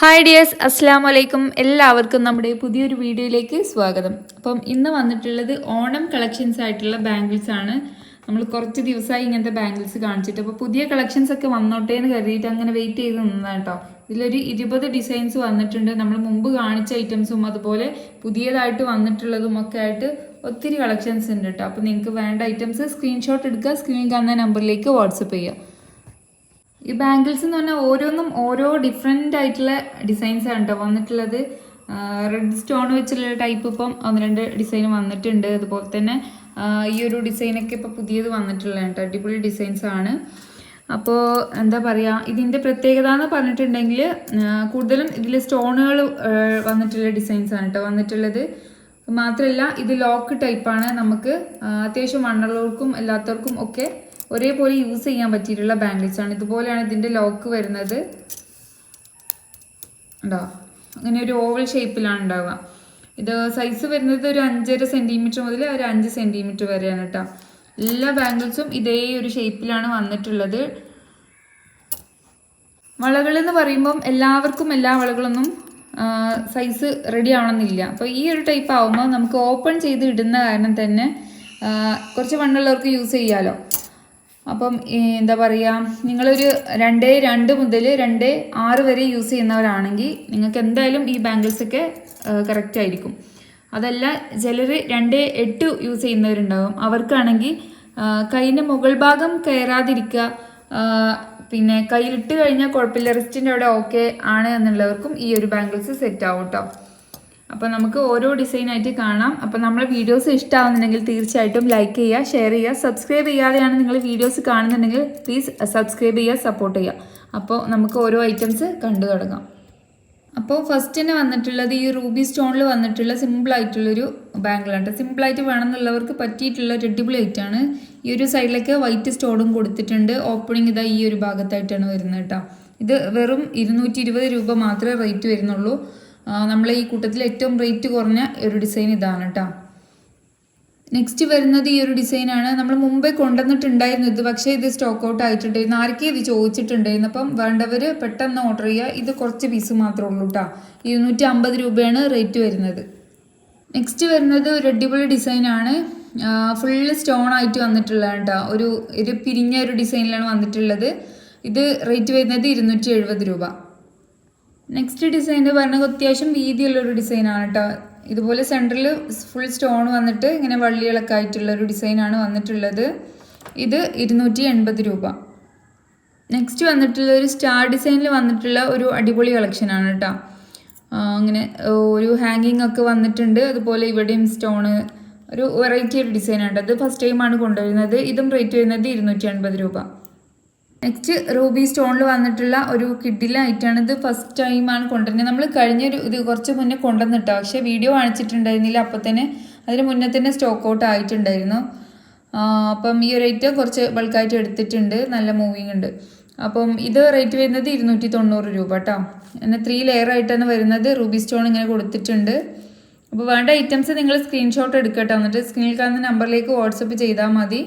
Hi dears അസ്സാം വലൈക്കും എല്ലാവർക്കും നമ്മുടെ പുതിയൊരു വീഡിയോയിലേക്ക് സ്വാഗതം. അപ്പം ഇന്ന് വന്നിട്ടുള്ളത് ഓണം കളക്ഷൻസ് ആയിട്ടുള്ള ബാംഗിൾസ് ആണ്. നമ്മൾ കുറച്ച് ദിവസമായി ഇങ്ങനത്തെ ബാംഗിൾസ് കാണിച്ചിട്ട്. അപ്പോൾ പുതിയ കളക്ഷൻസ് ഒക്കെ വന്നോട്ടെ എന്ന് കരുതിയിട്ട് അങ്ങനെ വെയിറ്റ് ചെയ്ത് നിന്നതാണ് കേട്ടോ ഇതിലൊരു ഇരുപത് ഡിസൈൻസ് വന്നിട്ടുണ്ട്. നമ്മൾ മുമ്പ് കാണിച്ച ഐറ്റംസും അതുപോലെ പുതിയതായിട്ട് വന്നിട്ടുള്ളതും ഒക്കെ ആയിട്ട് ഒത്തിരി കളക്ഷൻസ് ഉണ്ട് കേട്ടോ അപ്പോൾ നിങ്ങൾക്ക് വേണ്ട ഐറ്റംസ് സ്ക്രീൻഷോട്ട് എടുക്കുക സ്ക്രീനിൽ കാണുന്ന നമ്പറിലേക്ക് വാട്സപ്പ് ചെയ്യുക. ഈ ബാംഗിൾസ് എന്ന് പറഞ്ഞാൽ ഓരോന്നും ഓരോ ഡിഫറെന്റ് ആയിട്ടുള്ള ഡിസൈൻസ് ആണ് കേട്ടോ വന്നിട്ടുള്ളത്. റെഡ് സ്റ്റോൺ വെച്ചുള്ള ടൈപ്പ് ഇപ്പം ഒന്ന് രണ്ട് ഡിസൈൻ വന്നിട്ടുണ്ട്. അതുപോലെ തന്നെ ഈ ഒരു ഡിസൈനൊക്കെ ഇപ്പോൾ പുതിയത് വന്നിട്ടുള്ളതാണ് കേട്ടോ അടിപൊളി ഡിസൈൻസ് ആണ്. അപ്പോൾ എന്താ പറയുക ഇതിന്റെ പ്രത്യേകത എന്ന് പറഞ്ഞിട്ടുണ്ടെങ്കിൽ കൂടുതലും ഇതിൽ സ്റ്റോണുകൾ വന്നിട്ടുള്ള ഡിസൈൻസ് ആണ് കേട്ടോ വന്നിട്ടുള്ളത്. മാത്രമല്ല ഇത് ലോക്ക് ടൈപ്പാണ് നമുക്ക് അത്യാവശ്യം വണ്ണുള്ളവർക്കും അല്ലാത്തവർക്കും ഒക്കെ ഒരേപോലെ യൂസ് ചെയ്യാൻ പറ്റിയിട്ടുള്ള ബാംഗിൾസാണ് ഇതുപോലെയാണ് ഇതിന്റെ ലോക്ക് വരുന്നത്. ഉണ്ടോ? അങ്ങനെ ഒരു ഓവൽ ഷേപ്പിലാണ് ഉണ്ടാവുക. ഇത് സൈസ് വരുന്നത് ഒരു അഞ്ചര സെന്റിമീറ്റർ മുതൽ ഒരു അഞ്ച് സെന്റിമീറ്റർ വരെയാണ് കേട്ടോ. എല്ലാ ബാംഗിൾസും ഇതേ ഒരു ഷേപ്പിലാണ് വന്നിട്ടുള്ളത്. വളകൾ എന്ന് പറയുമ്പം എല്ലാവർക്കും എല്ലാ വളകളൊന്നും സൈസ് റെഡി ആവണമെന്നില്ല. അപ്പോൾ ഈ ഒരു ടൈപ്പ് ആവുമ്പോൾ നമുക്ക് ഓപ്പൺ ചെയ്ത് ഇടുന്ന കാരണം തന്നെ കുറച്ച് വണ്ണുള്ളവർക്ക് യൂസ് ചെയ്യാമല്ലോ അപ്പം എന്താ പറയുക നിങ്ങളൊരു രണ്ട് രണ്ട് മുതൽ രണ്ട് ആറ് വരെ യൂസ് ചെയ്യുന്നവരാണെങ്കിൽ നിങ്ങൾക്ക് എന്തായാലും ഈ ബാംഗിൾസ് ഒക്കെ കറക്റ്റ് ആയിരിക്കും. അതല്ല ചിലർ രണ്ട് എട്ട് യൂസ് ചെയ്യുന്നവരുണ്ടാവും. അവർക്കാണെങ്കിൽ കൈയിന്റെ മുകൾ ഭാഗം കയറാതിരിക്കുക പിന്നെ കയ്യിലിട്ട് കഴിഞ്ഞാൽ കുഴപ്പമില്ല റിസ്റ്റിന്റെ അവിടെ ഓക്കെ ആണ് എന്നുള്ളവർക്കും ഈ ഒരു ബാംഗിൾസ് സെറ്റ് ആവും കേട്ടോ അപ്പോൾ നമുക്ക് ഓരോ ഡിസൈനായിട്ട് കാണാം. അപ്പോൾ നമ്മളെ വീഡിയോസ് ഇഷ്ടമാവുന്നുണ്ടെങ്കിൽ തീർച്ചയായിട്ടും ലൈക്ക് ചെയ്യുക ഷെയർ ചെയ്യുക സബ്സ്ക്രൈബ് ചെയ്യാതെയാണ് നിങ്ങൾ വീഡിയോസ് കാണുന്നുണ്ടെങ്കിൽ പ്ലീസ് സബ്സ്ക്രൈബ് ചെയ്യുക സപ്പോർട്ട് ചെയ്യുക. അപ്പോൾ നമുക്ക് ഓരോ ഐറ്റംസ് കണ്ടു തുടങ്ങാം. അപ്പോൾ ഫസ്റ്റ് തന്നെ വന്നിട്ടുള്ളത് ഈ റൂബി സ്റ്റോണിൽ വന്നിട്ടുള്ള സിമ്പിൾ ആയിട്ടുള്ളൊരു ബാങ്കിളാണ് സിമ്പിളായിട്ട് വേണമെന്നുള്ളവർക്ക് പറ്റിയിട്ടുള്ള ഒരു അടിപൊളി ഐറ്റാണ് ഈ ഒരു സൈഡിലേക്ക് വൈറ്റ് സ്റ്റോണും കൊടുത്തിട്ടുണ്ട്. ഓപ്പണിംഗ് ഇതാ ഈ ഒരു ഭാഗത്തായിട്ടാണ് വരുന്നത് കേട്ടോ. ഇത് വെറും ഇരുന്നൂറ്റി രൂപ മാത്രമേ റേറ്റ് വരുന്നുള്ളൂ. ആ, നമ്മളെ ഈ കൂട്ടത്തിൽ ഏറ്റവും റേറ്റ് കുറഞ്ഞ ഒരു ഡിസൈൻ ഇതാണ് കേട്ടോ നെക്സ്റ്റ് വരുന്നത് ഈ ഒരു ഡിസൈനാണ് നമ്മൾ മുമ്പേ കൊണ്ടുവന്നിട്ടുണ്ടായിരുന്നു ഇത് പക്ഷേ ഇത് സ്റ്റോക്ക് ഔട്ട് ആയിട്ടുണ്ടായിരുന്നു. ആർക്കും ഇത് ചോദിച്ചിട്ടുണ്ടായിരുന്നു. അപ്പം വേണ്ടവർ പെട്ടെന്ന് ഓർഡർ ചെയ്യുക. ഇത് കുറച്ച് പീസ് മാത്രമേ ഉള്ളൂ കേട്ടോ ഇരുന്നൂറ്റി അമ്പത് രൂപയാണ് റേറ്റ് വരുന്നത്. നെക്സ്റ്റ് വരുന്നത് ഒരു അടിപൊളി ഡിസൈനാണ് ഫുള്ള് സ്റ്റോൺ ആയിട്ട് വന്നിട്ടുള്ളതാണ് കേട്ടോ ഒരു ഒരു പിരിഞ്ഞ ഒരു ഡിസൈനിലാണ് വന്നിട്ടുള്ളത്. ഇത് റേറ്റ് വരുന്നത് ഇരുന്നൂറ്റി രൂപ. നെക്സ്റ്റ് ഡിസൈൻ എന്ന് പറഞ്ഞാൽ അത്യാവശ്യം വീതിയുള്ളൊരു ഡിസൈനാണ് കേട്ടോ ഇതുപോലെ സെന്ററിൽ ഫുൾ സ്റ്റോൺ വന്നിട്ട് ഇങ്ങനെ വള്ളികളൊക്കെ ആയിട്ടുള്ള ഒരു ഡിസൈനാണ് വന്നിട്ടുള്ളത്. ഇത് ഇരുന്നൂറ്റി എൺപത് രൂപ. നെക്സ്റ്റ് വന്നിട്ടുള്ള ഒരു സ്റ്റാർ ഡിസൈനിൽ വന്നിട്ടുള്ള ഒരു അടിപൊളി കളക്ഷനാണ് കേട്ടോ അങ്ങനെ ഒരു ഹാങ്ങിങ് ഒക്കെ വന്നിട്ടുണ്ട്. അതുപോലെ ഇവിടെയും സ്റ്റോണ് ഒരു വെറൈറ്റി ഒരു ഡിസൈനാണ് അത് ഫസ്റ്റ് ടൈമാണ് കൊണ്ടുവരുന്നത്. ഇതും റേറ്റ് വരുന്നത് ഇരുന്നൂറ്റി രൂപ. നെക്സ്റ്റ് റൂബി സ്റ്റോണിൽ വന്നിട്ടുള്ള ഒരു കിഡിലായിട്ടാണ് ഇത് ഫസ്റ്റ് ടൈമാണ് കൊണ്ടുവരുന്നത്. നമ്മൾ കഴിഞ്ഞൊരു ഇത് കുറച്ച് മുന്നേ കൊണ്ടുവന്നിട്ടോ? പക്ഷേ വീഡിയോ കാണിച്ചിട്ടുണ്ടായിരുന്നില്ല. അപ്പോൾ തന്നെ അതിന് മുന്നേ തന്നെ സ്റ്റോക്ക് ഔട്ട് ആയിട്ടുണ്ടായിരുന്നു. അപ്പം ഈ ഒരു ഐറ്റം കുറച്ച് ബൾക്കായിട്ട് എടുത്തിട്ടുണ്ട്. നല്ല മൂവിങ് ഉണ്ട്. അപ്പം ഇത് റേറ്റ് വരുന്നത് ഇരുന്നൂറ്റി തൊണ്ണൂറ് രൂപ കേട്ടോ. എന്നാൽ ത്രീ ലെയർ ആയിട്ടാണ് വരുന്നത്. റൂബി സ്റ്റോൺ ഇങ്ങനെ കൊടുത്തിട്ടുണ്ട്. അപ്പോൾ വേണ്ട ഐറ്റംസ് നിങ്ങൾ സ്ക്രീൻഷോട്ട് എടുക്കട്ടോ. എന്നിട്ട് സ്ക്രീനിൽ കാണുന്ന നമ്പറിലേക്ക് വാട്സപ്പ് ചെയ്താൽ മതി.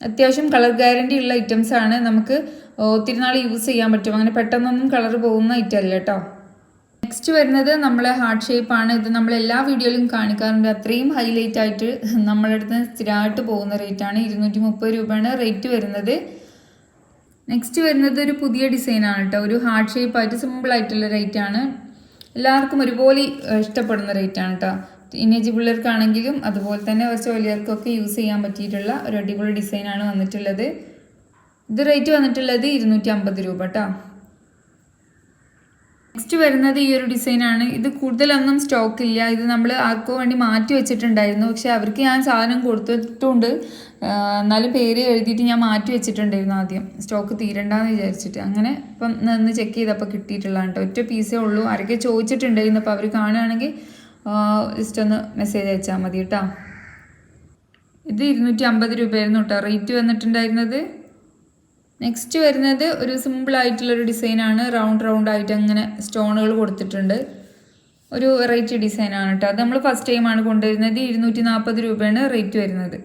അത്യാവശ്യം കളർ ഗ്യാരണ്ടി ഉള്ള ഐറ്റംസ് ആണ് നമുക്ക് ഒത്തിരി നാൾ യൂസ് ചെയ്യാൻ പറ്റും. അങ്ങനെ പെട്ടെന്നൊന്നും കളർ പോകുന്ന ഐറ്റം അല്ല കേട്ടോ നെക്സ്റ്റ് വരുന്നത് നമ്മളെ ഹാർട്ട് ഷേപ്പ് ആണ്. ഇത് നമ്മൾ എല്ലാ വീഡിയോയിലും കാണിക്കാറുണ്ട്. അത്രയും ഹൈലൈറ്റ് ആയിട്ട് നമ്മളെ അടുത്ത് സ്ഥിരമായിട്ട് പോകുന്ന റേറ്റ് ആണ്. ഇരുന്നൂറ്റി മുപ്പത് രൂപയാണ് റേറ്റ് വരുന്നത്. നെക്സ്റ്റ് വരുന്നത് ഒരു പുതിയ ഡിസൈനാണ് കേട്ടോ ഒരു ഹാർട്ട് ഷേപ്പ് ആയിട്ട് സിമ്പിൾ ആയിട്ടുള്ള റേറ്റ് ആണ്. എല്ലാവർക്കും ഒരുപോലെ ഇഷ്ടപ്പെടുന്ന റേറ്റ് ആണ് കേട്ടോ ടീനേജ് പിള്ളേർക്കാണെങ്കിലും അതുപോലെ തന്നെ കുറച്ച് വലിയവർക്കൊക്കെ യൂസ് ചെയ്യാൻ പറ്റിയിട്ടുള്ള ഒരു അടിപൊളി ഡിസൈനാണ് വന്നിട്ടുള്ളത്. ഇത് റേറ്റ് വന്നിട്ടുള്ളത് ഇരുന്നൂറ്റി അമ്പത് രൂപ കേട്ടോ നെക്സ്റ്റ് വരുന്നത് ഈ ഒരു ഡിസൈനാണ് ഇത് കൂടുതലൊന്നും സ്റ്റോക്ക് ഇല്ല. ഇത് നമ്മൾ ആർക്കോ വേണ്ടി മാറ്റി വെച്ചിട്ടുണ്ടായിരുന്നു. പക്ഷെ അവർക്ക് ഞാൻ സാധനം കൊടുത്തിട്ടുണ്ട്. എന്നാലും പേര് എഴുതിയിട്ട് ഞാൻ മാറ്റി വെച്ചിട്ടുണ്ടായിരുന്നു ആദ്യം. സ്റ്റോക്ക് തീരണ്ടെന്ന് വിചാരിച്ചിട്ട്. അങ്ങനെ ഇപ്പം നിന്ന് ചെക്ക് ചെയ്തപ്പോൾ കിട്ടിയിട്ടുള്ളതാണ് കേട്ടോ ഒറ്റ പീസേ ഉള്ളൂ. ആരൊക്കെ ചോദിച്ചിട്ടുണ്ടായിരുന്നു. അപ്പോൾ അവർ കാണുകയാണെങ്കിൽ ജസ്റ്റ് ഒന്ന് മെസ്സേജ് അയച്ചാൽ മതി കേട്ടോ ഇത് ഇരുന്നൂറ്റി അമ്പത് രൂപയായിരുന്നു കേട്ടോ റേറ്റ് വന്നിട്ടുണ്ടായിരുന്നത്. നെക്സ്റ്റ് വരുന്നത് ഒരു സിമ്പിൾ ആയിട്ടുള്ള ഒരു ഡിസൈനാണ് റൗണ്ട് റൗണ്ട് ആയിട്ട് അങ്ങനെ സ്റ്റോണുകൾ കൊടുത്തിട്ടുണ്ട്. ഒരു വെറൈറ്റി ഡിസൈനാണ് കേട്ടോ അത് നമ്മൾ ഫസ്റ്റ് ടൈമാണ് കൊണ്ടുവരുന്നത്. ഇരുന്നൂറ്റി നാൽപ്പത് രൂപയാണ് റേറ്റ് വരുന്നത്.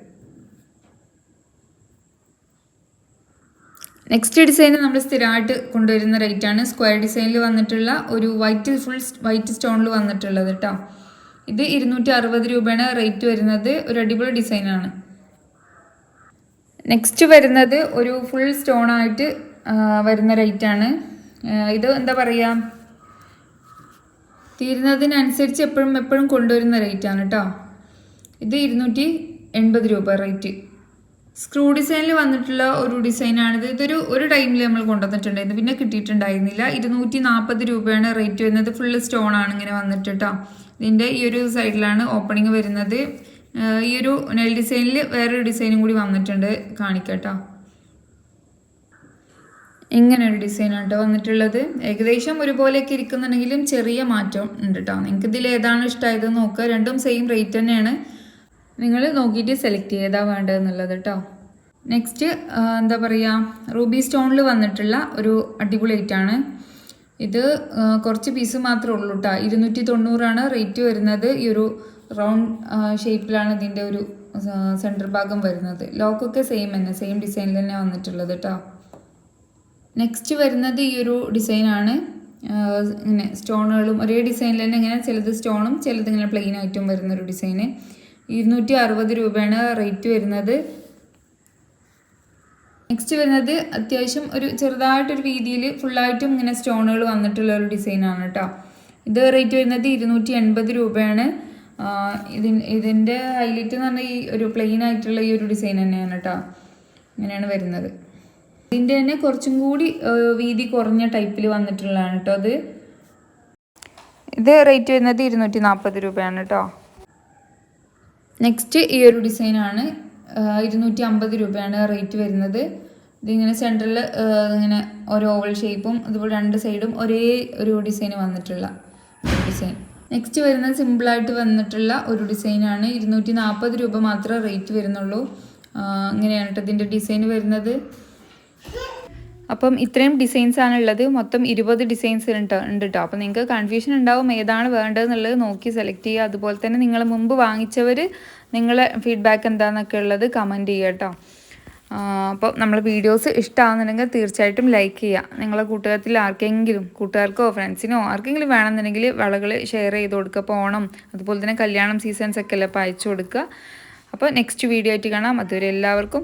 നെക്സ്റ്റ് ഡിസൈൻ നമ്മൾ സ്ഥിരമായിട്ട് കൊണ്ടുവരുന്ന റേറ്റ് ആണ്. സ്ക്വയർ ഡിസൈനിൽ വന്നിട്ടുള്ള ഒരു വൈറ്റ് ഫുൾ വൈറ്റ് സ്റ്റോണിൽ വന്നിട്ടുള്ളത് കേട്ടോ ഇത് ഇരുന്നൂറ്റി അറുപത് രൂപയാണ് റേറ്റ് വരുന്നത്. ഒരു അടിപൊളി ഡിസൈനാണ് നെക്സ്റ്റ് വരുന്നത് ഒരു ഫുൾ സ്റ്റോൺ ആയിട്ട് വരുന്ന റേറ്റാണ് ഇത് എന്താ പറയുക തീരുന്നതിനനുസരിച്ച് എപ്പോഴും എപ്പോഴും കൊണ്ടുവരുന്ന റേറ്റ് ആണ് കേട്ടോ ഇത് ഇരുന്നൂറ്റി എൺപത് രൂപ റേറ്റ് സ്ക്രൂ ഡിസൈനിൽ വന്നിട്ടുള്ള ഒരു ഡിസൈനാണിത് ഇതൊരു ഒരു ടൈമിൽ നമ്മൾ കൊണ്ടുവന്നിട്ടുണ്ടായിരുന്നു. പിന്നെ കിട്ടിയിട്ടുണ്ടായിരുന്നില്ല. ഇരുന്നൂറ്റി നാൽപ്പത് രൂപയാണ് റേറ്റ് വരുന്നത്. ഫുള്ള് സ്റ്റോൺ ആണ് ഇങ്ങനെ വന്നിട്ട് കേട്ടോ ഇതിന്റെ ഈ ഒരു സൈഡിലാണ് ഓപ്പണിങ് വരുന്നത്. ഈ ഒരു നെൽ ഡിസൈനിൽ വേറൊരു ഡിസൈനും കൂടി വന്നിട്ടുണ്ട്. കാണിക്കട്ടോ. ഇങ്ങനെ ഒരു ഡിസൈനാണ് വന്നിട്ടുള്ളത്. ഏകദേശം ഒരുപോലെയൊക്കെ ഇരിക്കുന്നുണ്ടെങ്കിലും ചെറിയ മാറ്റം ഉണ്ട് കേട്ടോ നിങ്ങൾക്ക് ഇതിൽ ഏതാണ് ഇഷ്ടമായത് നോക്കുക. രണ്ടും സെയിം റേറ്റ് തന്നെയാണ്. നിങ്ങൾ നോക്കിയിട്ട് സെലക്ട് ചെയ്താൽ വേണ്ടതെന്നുള്ളത് കേട്ടോ നെക്സ്റ്റ് എന്താ പറയുക റൂബി സ്റ്റോണിൽ വന്നിട്ടുള്ള ഒരു അടിപൊളി ഐറ്റാണ് ഇത് കുറച്ച് പീസ് മാത്രമേ ഉള്ളൂ കേട്ടോ ഇരുന്നൂറ്റി തൊണ്ണൂറാണ് റേറ്റ് വരുന്നത്. ഈ ഒരു റൗണ്ട് ഷേപ്പിലാണ് ഇതിന്റെ ഒരു സെന്റർ ഭാഗം വരുന്നത്. ലോക്കൊക്കെ സെയിം തന്നെ സെയിം ഡിസൈനിൽ തന്നെ വന്നിട്ടുള്ളത് കേട്ടോ നെക്സ്റ്റ് വരുന്നത് ഈ ഒരു ഡിസൈനാണ് ഇങ്ങനെ സ്റ്റോണുകളും ഒരേ ഡിസൈനിൽ തന്നെ ഇങ്ങനെ ചിലത് സ്റ്റോണും ചിലത് ഇങ്ങനെ പ്ലെയിൻ ആയിട്ടും വരുന്ന ഒരു ഡിസൈന് ഇരുന്നൂറ്റി അറുപത് രൂപയാണ് റേറ്റ് വരുന്നത്. നെക്സ്റ്റ് വരുന്നത് അത്യാവശ്യം ഒരു ചെറുതായിട്ടൊരു രീതിയിൽ ഫുള്ളായിട്ടും ഇങ്ങനെ സ്റ്റോണുകൾ വന്നിട്ടുള്ള ഒരു ഡിസൈനാണ് കേട്ടോ ഇത് റേറ്റ് വരുന്നത് ഇരുന്നൂറ്റി എൺപത് രൂപയാണ്. ഇതിൻ ഇതിന്റെ ഹൈലൈറ്റ് എന്ന് പറഞ്ഞാൽ ഈ ഒരു പ്ലെയിൻ ആയിട്ടുള്ള ഈ ഒരു ഡിസൈൻ തന്നെയാണ് കേട്ടോ ഇങ്ങനെയാണ് വരുന്നത്. ഇതിന്റെ തന്നെ കുറച്ചും കൂടി വീതി കുറഞ്ഞ ടൈപ്പിൽ വന്നിട്ടുള്ളതാണ് കേട്ടോ അത്. ഇത് റേറ്റ് വരുന്നത് ഇരുന്നൂറ്റി നാൽപ്പത് രൂപയാണ് കേട്ടോ നെക്സ്റ്റ് ഈ ഒരു ഡിസൈനാണ് ഇരുന്നൂറ്റി അമ്പത് രൂപയാണ് റേറ്റ് വരുന്നത്. ഇതിങ്ങനെ സെന്ററിൽ ഇങ്ങനെ ഒരു ഓവൽ ഷേപ്പും അതുപോലെ രണ്ട് സൈഡും ഒരേ ഒരു ഡിസൈൻ വന്നിട്ടുള്ള ഡിസൈൻ നെക്സ്റ്റ് വരുന്നത് സിമ്പിളായിട്ട് വന്നിട്ടുള്ള ഒരു ഡിസൈനാണ് ഇരുന്നൂറ്റി നാൽപ്പത് രൂപ മാത്രമേ റേറ്റ് വരുന്നുള്ളൂ. അങ്ങനെയാണ് കേട്ടോ ഇതിന്റെ ഡിസൈൻ വരുന്നത്. അപ്പം ഇത്രയും ഡിസൈൻസ് ആണ് ഉള്ളത്. മൊത്തം ഇരുപത് ഡിസൈൻസ് ഉണ്ട് ഉണ്ട് കേട്ടോ അപ്പം നിങ്ങൾക്ക് കൺഫ്യൂഷൻ ഉണ്ടാവും ഏതാണ് വേണ്ടതെന്നുള്ളത് നോക്കി സെലക്ട് ചെയ്യുക. അതുപോലെ തന്നെ നിങ്ങൾ മുമ്പ് വാങ്ങിച്ചവർ നിങ്ങളെ ഫീഡ്ബാക്ക് എന്താണെന്നൊക്കെ ഉള്ളത് കമന്റ് ചെയ്യുക കേട്ടോ അപ്പോൾ നമ്മൾ വീഡിയോസ് ഇഷ്ടമാകുന്നുണ്ടെങ്കിൽ തീർച്ചയായിട്ടും ലൈക്ക് ചെയ്യുക. നിങ്ങളെ കൂട്ടുകാരത്തിൽ ആർക്കെങ്കിലും കൂട്ടുകാർക്കോ ഫ്രണ്ട്സിനോ ആർക്കെങ്കിലും വേണമെന്നുണ്ടെങ്കിൽ വളകൾ ഷെയർ ചെയ്ത് കൊടുക്കുക. അപ്പോൾ ഓണം അതുപോലെ തന്നെ കല്യാണം സീസൺസൊക്കെ അല്ലേ അപ്പോൾ അയച്ചു കൊടുക്കുക. അപ്പോൾ നെക്സ്റ്റ് വീഡിയോ ആയിട്ട് കാണാം. അതുവരെ എല്ലാവർക്കും